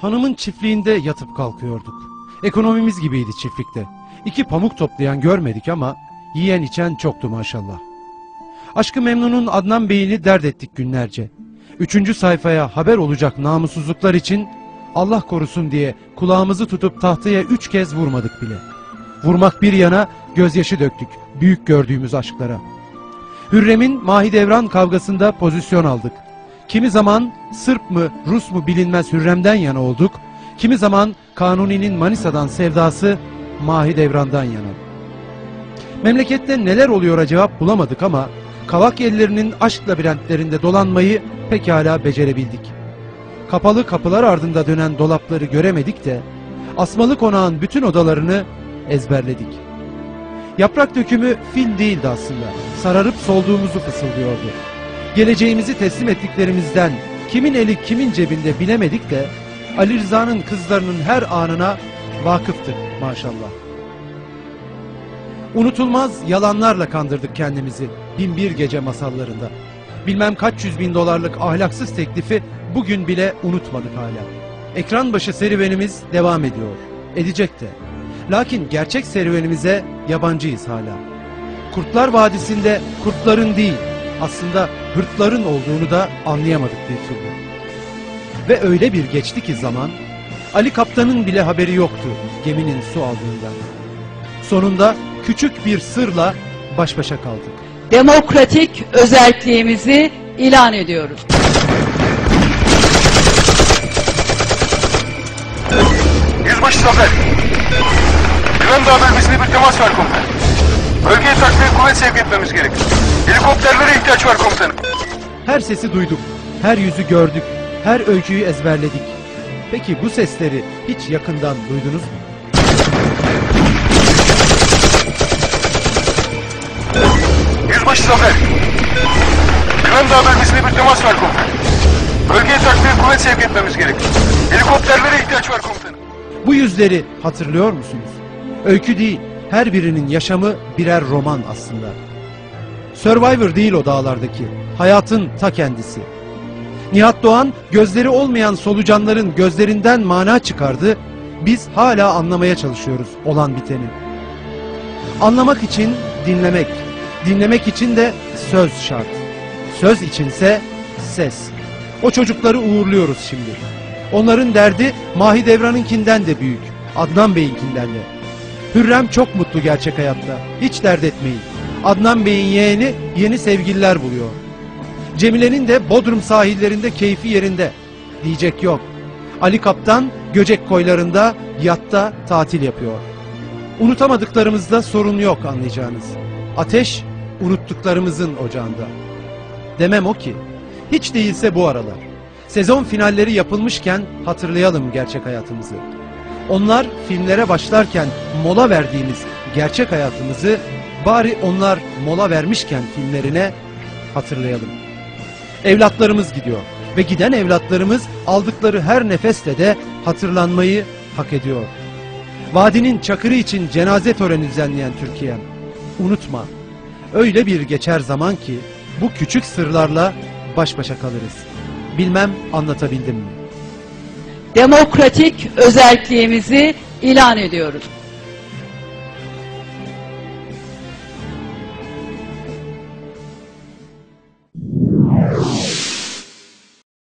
Hanımın çiftliğinde yatıp kalkıyorduk. Ekonomimiz gibiydi çiftlikte. İki pamuk toplayan görmedik ama yiyen içen çoktu maşallah. Aşkı Memnun'un Adnan Bey'ini dert ettik günlerce. Üçüncü sayfaya haber olacak namussuzluklar için Allah korusun diye kulağımızı tutup tahtaya üç kez vurmadık bile. Vurmak bir yana gözyaşı döktük büyük gördüğümüz aşklara. Hürrem'in Mahidevran kavgasında pozisyon aldık. Kimi zaman Sırp mı Rus mu bilinmez Hürrem'den yana olduk. Kimi zaman Kanuni'nin Manisa'dan sevdası Mahidevran'dan yana. Memlekette neler oluyor cevap bulamadık ama kavak ellerinin aşk labirentlerinde dolanmayı pekala becerebildik. Kapalı kapılar ardında dönen dolapları göremedik de asmalı konağın bütün odalarını ezberledik. Yaprak dökümü film değildi aslında. Sararıp solduğumuzu fısıldıyordu. Geleceğimizi teslim ettiklerimizden kimin eli kimin cebinde bilemedik de Ali Rıza'nın kızlarının her anına vakıftık maşallah. Unutulmaz yalanlarla kandırdık kendimizi binbir gece masallarında. Bilmem kaç yüz bin dolarlık ahlaksız teklifi bugün bile unutmadık hala. Ekran başı serüvenimiz devam ediyor. Edecek de. Lakin gerçek serüvenimize yabancıyız hala. Kurtlar Vadisi'nde kurtların değil, aslında hırtların olduğunu da anlayamadık bir türlü. Ve öyle bir geçti ki zaman, Ali Kaptan'ın bile haberi yoktu geminin su aldığından. Sonunda küçük bir sırla baş başa kaldık. demokratik özelliğimizi ilan ediyoruz. Yüzbaşı Zafer. Dağı bölgesinde bir temas var komutanım. Bölgeye takviye kuvvet sevk etmemiz gerek. Helikopterlere ihtiyaç var komutanım. Her sesi duyduk, her yüzü gördük, her öyküyü ezberledik. Peki bu sesleri hiç yakından duydunuz mu? Yüzbaşı Zafer. Dağı bölgesinde bir temas var komutanım. Bölgeye takviye kuvvet sevk etmemiz gerek. Helikopterlere ihtiyaç var komutanım. Bu yüzleri hatırlıyor musunuz? Öykü değil, her birinin yaşamı birer roman aslında. Survivor değil o dağlardaki, hayatın ta kendisi. Nihat Doğan gözleri olmayan solucanların gözlerinden mana çıkardı. Biz hala anlamaya çalışıyoruz olan biteni. Anlamak için dinlemek, dinlemek için de söz şart. Söz içinse ses. O çocukları uğurluyoruz şimdi. Onların derdi Mahidevran'ınkinden de büyük. Adnan Bey'inkinden de. Hürrem çok mutlu gerçek hayatta. Hiç dert etmeyin. Adnan Bey'in yeğeni yeni sevgililer buluyor. Cemile'nin de Bodrum sahillerinde keyfi yerinde. Diyecek yok. Ali Kaptan Göcek koylarında yatta tatil yapıyor. Unutamadıklarımızda sorun yok anlayacağınız. Ateş unuttuklarımızın ocağında. Demem o ki hiç değilse bu aralar. Sezon finalleri yapılmışken hatırlayalım gerçek hayatımızı. Onlar filmlere başlarken mola verdiğimiz gerçek hayatımızı bari onlar mola vermişken filmlerine hatırlayalım. Evlatlarımız gidiyor ve giden evlatlarımız aldıkları her nefeste de hatırlanmayı hak ediyor. Vadinin çakırı için cenaze töreni düzenleyen Türkiye'm. Unutma, öyle bir geçer zaman ki bu küçük sırlarla baş başa kalırız. Bilmem anlatabildim mi? Demokratik özelliğimizi ilan ediyoruz.